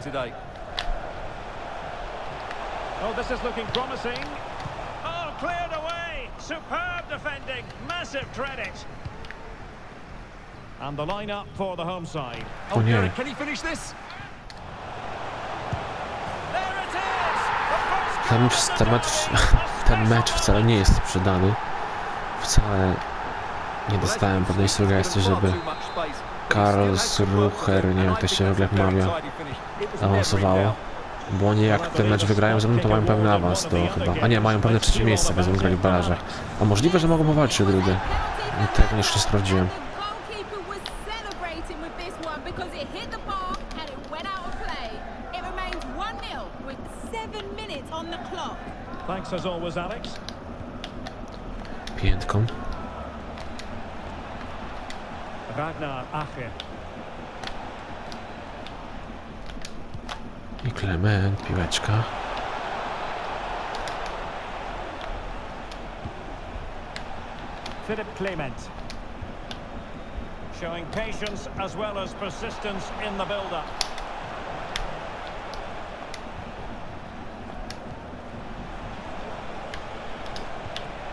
win today. Oh, this is looking promising. Oh, cleared away. Superb defending. Massive credit. And the lineup for the home side. Oh, nie. Gareth, can he finish this? There it is. The first Ten, goal ten, mecz, ten mecz wcale nie jest sprzedany. Wcale nie dostałem pewnej sugestii, żeby Karlsruher, nie wiem jak to się w ogóle wymawia, awansowało. Bo oni jak ten mecz wygrają ze mną, to mają pewny awans do chyba. A nie, mają pewne trzecie miejsce, będą grali w barażach. A możliwe, że mogą powalczyć o drugie. Tego jeszcze nie sprawdziłem. The goalkeeper was celebrating with this one because it hit the bar and it went out of play. It remains 1-0 with seven minutes on the clock. Thanks as always, Alex. Piętką. Ragnar Ache. I Klement, piłeczka. Philip Clement. Showing patience as well as persistence in the build-up.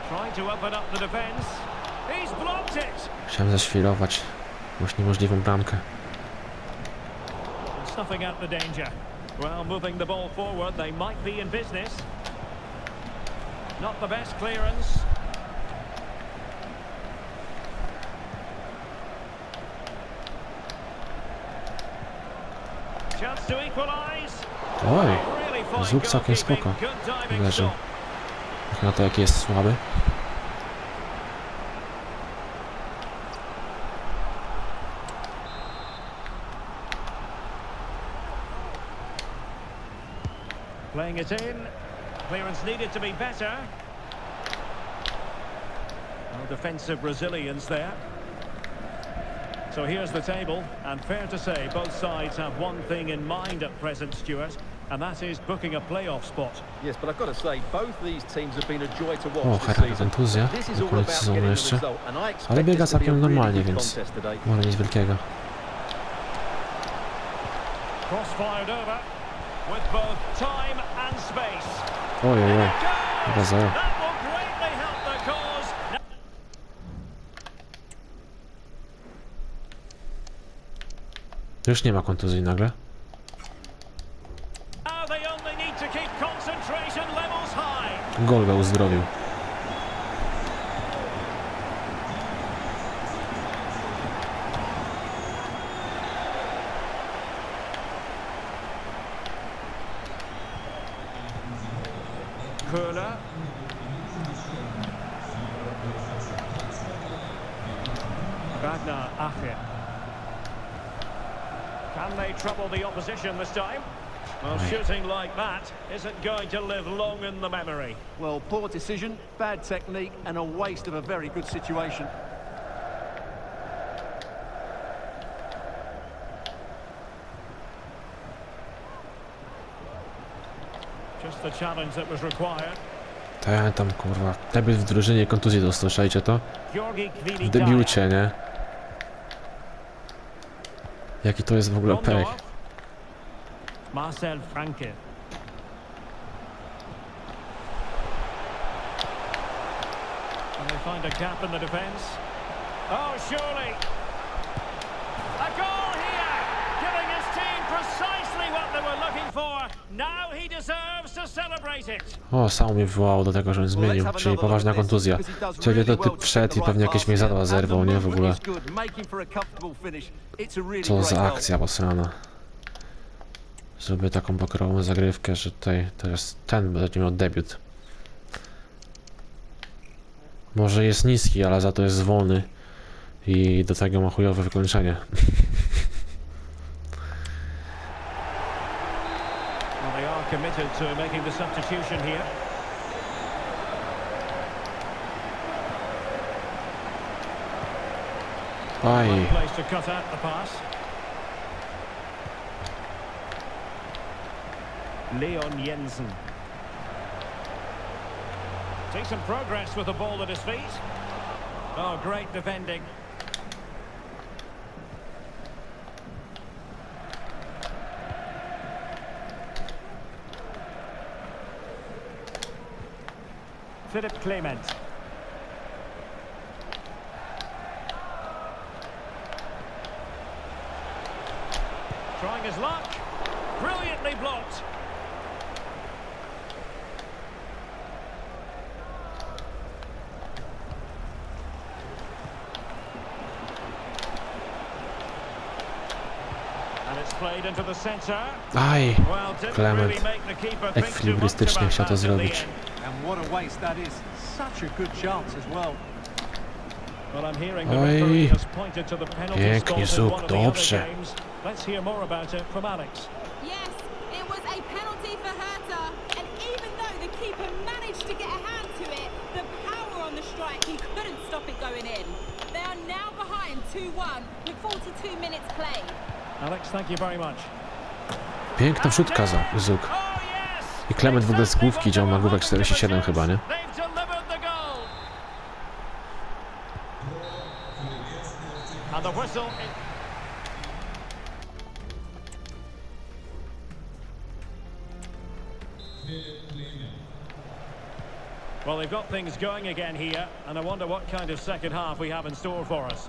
Trying to open up the defence. He's blocked it. Chciałem zaświrować jakąś niemożliwą bramkę. Snuffing out the danger. Well, moving the ball forward, they might be in business. Not the best clearance. Chance to. Oj, Zuk całkiem spoko. Leży. Jak na to jaki jest słaby. Playing it in. Clearance needed to be better. Well, defensive resilience there. So here's the table, and fair to say, both sides have one thing in mind at present, Stuart, and that is booking a playoff spot. Yes, but I've got to say, both these teams have been a joy to watch O, this season. kontuzja. This is Na all koniec about sezonu getting the jeszcze. result, and I Ale expect biega this to be a całkiem really normalnie, więc contest today. może nic wielkiego. Cross fired over Ojej, oj. Cause. Już nie ma kontuzji nagle. Gol go uzdrowił. Ragnar Ache. Can they trouble the opposition this time? Well, shooting like that isn't going to live long in the memory. Well, poor decision, bad technique, and a waste of a very good situation. Just the challenge that was required. Ten tam kurwa. Debiut w drużynie kontuzji dostał, szajcie to? W debiucie, nie? Jaki to jest w ogóle pech. Marcel Franke. And they find a gap in the defence. Oh, surely. A goal here, giving his team precisely what they were looking for. Now he deserves to celebrate it. O, sam mnie wywołało do tego, żebym zmienił, czyli poważna kontuzja. Czyli to typ wszedł i pewnie jakieś mnie zadła zerwał, nie? W ogóle. Co za akcja posrana. Zrobię taką pokrową zagrywkę, że tutaj teraz ten będzie miał debiut. Może jest niski, ale za to jest wolny. I do tego ma chujowe wykończenie. committed to making the substitution here. Aj, Well placed to cut out the pass. Leon Jensen. Decent progress with the ball at his feet. Oh, great defending. Philip Clement. Trying his luck. Brilliantly blocked. Aj, Clement. Jak filibristycznie chciał to zrobić end. And what a waste that is. Such a good chance as well. Well, I'm hearing the referee has pointed to the penalty Pięknie, spot in Zuk, one of the other dobrze. games. Let's hear more about it from Alex. Yes, it was a penalty for Hertha, and even though the keeper managed to get a hand to it, the power on the strike, he couldn't stop it going in. They are now behind 2-1 with 42 minutes played. Alex, thank you very much. Piękna wrzutka za Zuk. I w ogóle z główki na główek 47 chyba, nie? Well, they've got things going again here, and I wonder what kind of second half we have in store for us.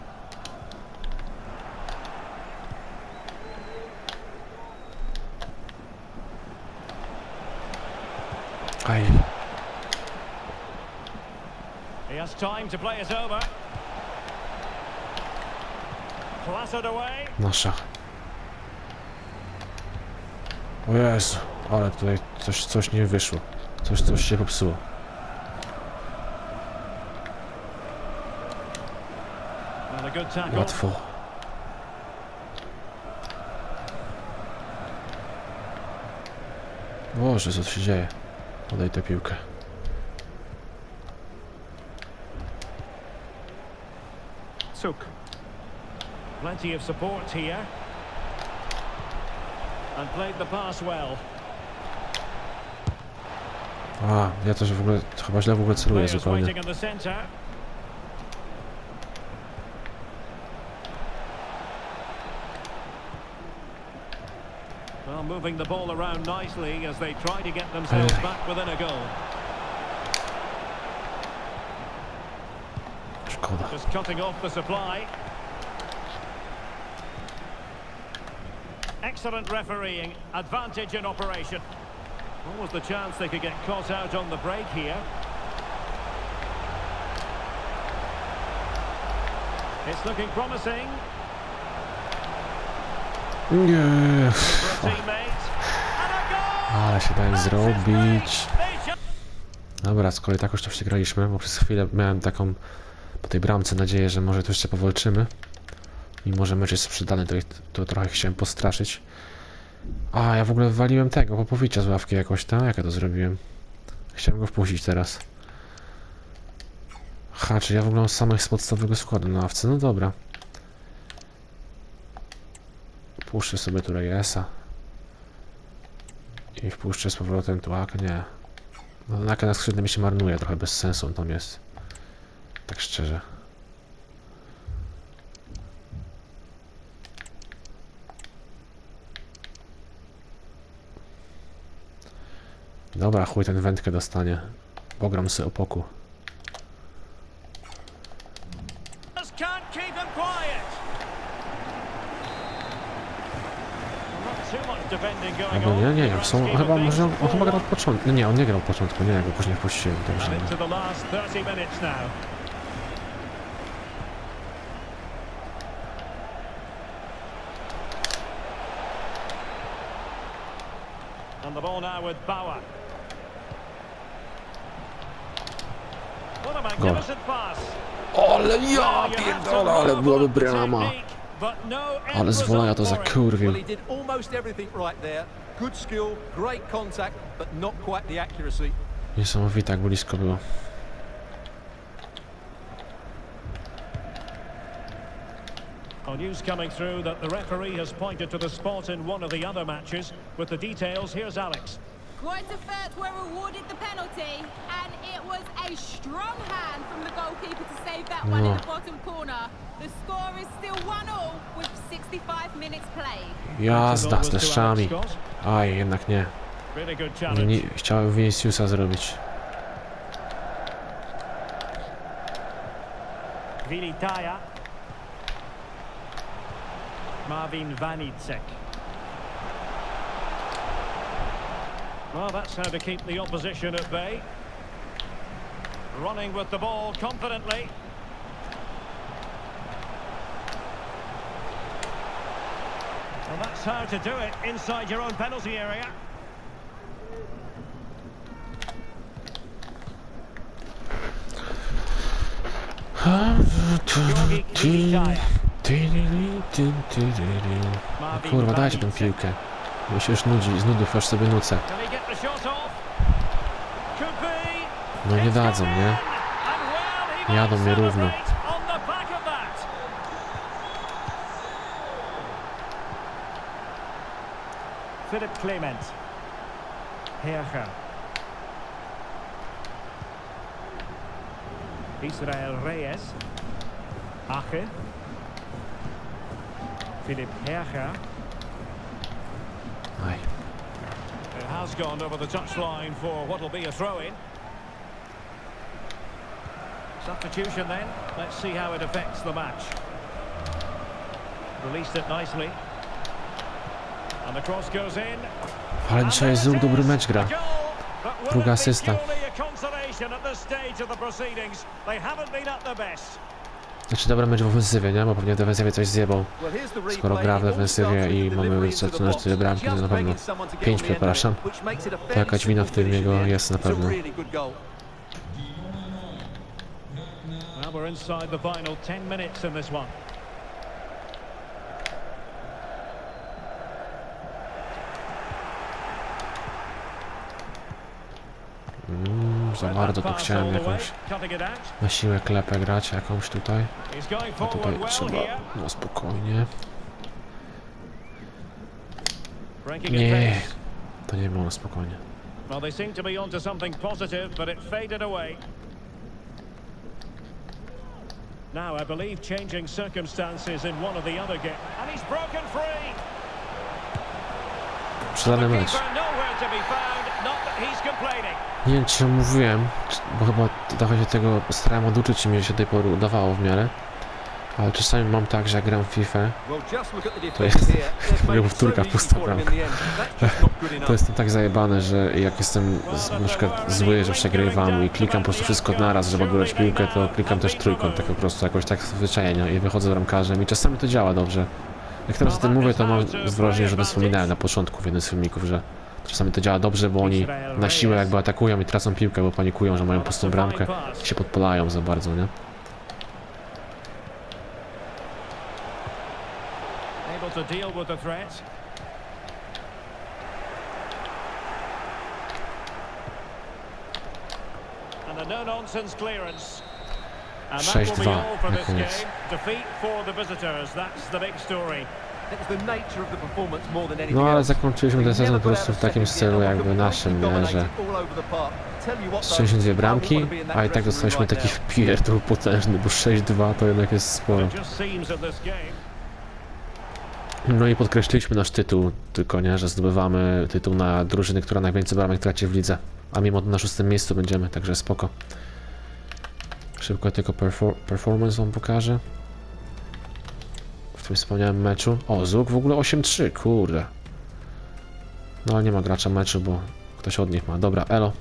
Aj. He has time to play it over. Clattered away. Nasza. O Jezu, ale tutaj coś, coś nie wyszło. Coś, coś się popsuło. Łatwo. Boże, co tu się dzieje? Podaj tę piłkę. Suk. Plenty of support here. And played the pass well. A, ja też w ogóle, chyba źle w ogóle celuję zupełnie. Well, moving the ball around nicely as they try to get themselves Aye. back within a goal. Just cutting off the supply. Excellent refereeing. Advantage in operation. What was the chance they could get caught out on the break here? It's looking promising Nie. Ale się dałem zrobić. Dobra, skoro i tak już to przegraliśmy, bo przez chwilę miałem taką po tej bramce nadzieję, że może tu jeszcze powalczymy. Mimo, że mecz jest sprzedany, to, to trochę chciałem postraszyć. A, ja w ogóle wywaliłem tego, Popowicza z ławki jakoś, tak? Jak ja to zrobiłem? Chciałem go wpuścić teraz. Ha, ja w ogóle mam samych z podstawowego składu na ławce? No dobra. Puszczę sobie tu Reyesa. I wpuszczę z powrotem Tułaka, nie. No Naka na skrzydle mi się marnuje, trochę bez sensu on tam jest. Tak szczerze. Dobra, chuj ten wędkę dostanie. Pogram sobie opoku. Albo nie, nie, jak są, chyba może on, chyba grał 4-1. od początku. Nie, on nie grał od początku, nie, go później wpuściłem. Dobrze. And the last 30 minutes now. And the ball now with Bauer. What a magnificent pass. Ale ja pierdolę, ale byłaby brama. Technique, but no end Ale z wolenia to result for it. zakurwił. Well, he did almost everything right there. Good skill, great contact, but not quite the accuracy. Niesamowite, jak blisko było. Well, news coming through that the referee has pointed to the spot in one of the other matches. With the details, here's Alex. Right to third were awarded the penalty, and it was a strong hand from the goalkeeper to save that oh. one in the bottom corner. The score is still 1-0 with 65 minutes played. Jazda z deszczami. A jednak nie. nie chciałem Viniciusa zrobić. Vilitaja. Marvin Vanicek. Well, that's how to keep the opposition at bay. Running with the ball confidently. Well, that's how to do it inside your own penalty area. Georgi Kvilitaja. Marvin Kurwa, dajcie tę piłkę. Bo się już nudzi, z nudów aż sobie nucę. No nie dadzą, nie? Jadą mnie równo. Philip Clement. Herger. Israel Reyes. Ache. Philip Herger. Aj. It has gone over the touchline for what will be a throw-in. Substitution then. Let's see how it affects the match. Released it nicely. And the cross goes in. Ale dzisiaj Zuk it dobry is, mecz gra. Druga asysta. Znaczy dobry mecz w ofensywie, nie? Bo pewnie w defensywie coś zjebał. Skoro gra w defensywie i mamy zaczynać tyle bramki, to na pewno begging someone to get pięć, to the end of it, przepraszam. To jakaś wina w tym jego in the end. jest na pewno. Really good goal. Now we're inside the final 10 minutes in this one. Za bardzo tu chciałem all the way, jakąś cutting it out. na siłę klepę grać, jakąś tutaj. A tutaj trzeba no spokojnie. Nie, to nie było na spokojnie. Well, they seem to be onto something positive, but it faded away. Now, I believe changing circumstances in one or the other game. And he's broken free. Przelany mecz. Nie wiem czy mówiłem, bo chyba trochę się tego starałem oduczyć i mi się do tej pory udawało w miarę. Ale czasami mam tak, że jak gram w FIFA, To jest- so powtórka, pusta bramka. to jestem tak zajebany, że jak jestem z, na przykład zły, że przegrywam i klikam po prostu wszystko naraz, żeby odgrać piłkę, to klikam też trójkąt, tak po prostu jakoś tak zwyczajenia i wychodzę bramkarzem i czasami to działa dobrze. Jak teraz o tym mówię, to mam wrażenie, że to wspominałem na początku w jednym z filmików, że czasami to działa dobrze, bo oni na siłę jakby atakują i tracą piłkę, bo panikują, że mają pustą bramkę i się podpalają za bardzo, nie? Able to deal with the threat. And a no-nonsense clearance. And that will be 6-2 all for this game. Defeat for the visitors. That's the big story. It was the nature of the performance more than anything No ale zakończyliśmy ten sezon po prostu w takim stylu jakby naszym, nie? że strzeliśmy dwie bramki, a i tak dostaliśmy taki wpierdol potężny, bo 6-2 to jednak jest sporo. It just seems in this game. No i podkreśliliśmy nasz tytuł, tylko nie, że zdobywamy tytuł na drużyny, która najwięcej bramek traci w lidze. A mimo to na szóstym miejscu będziemy, także spoko. Szybko tylko perfor performance wam pokażę. W tym wspomniałem meczu. O, Zuk w ogóle 8-3, kurde. No ale nie ma gracza meczu, bo ktoś od nich ma. Dobra, elo.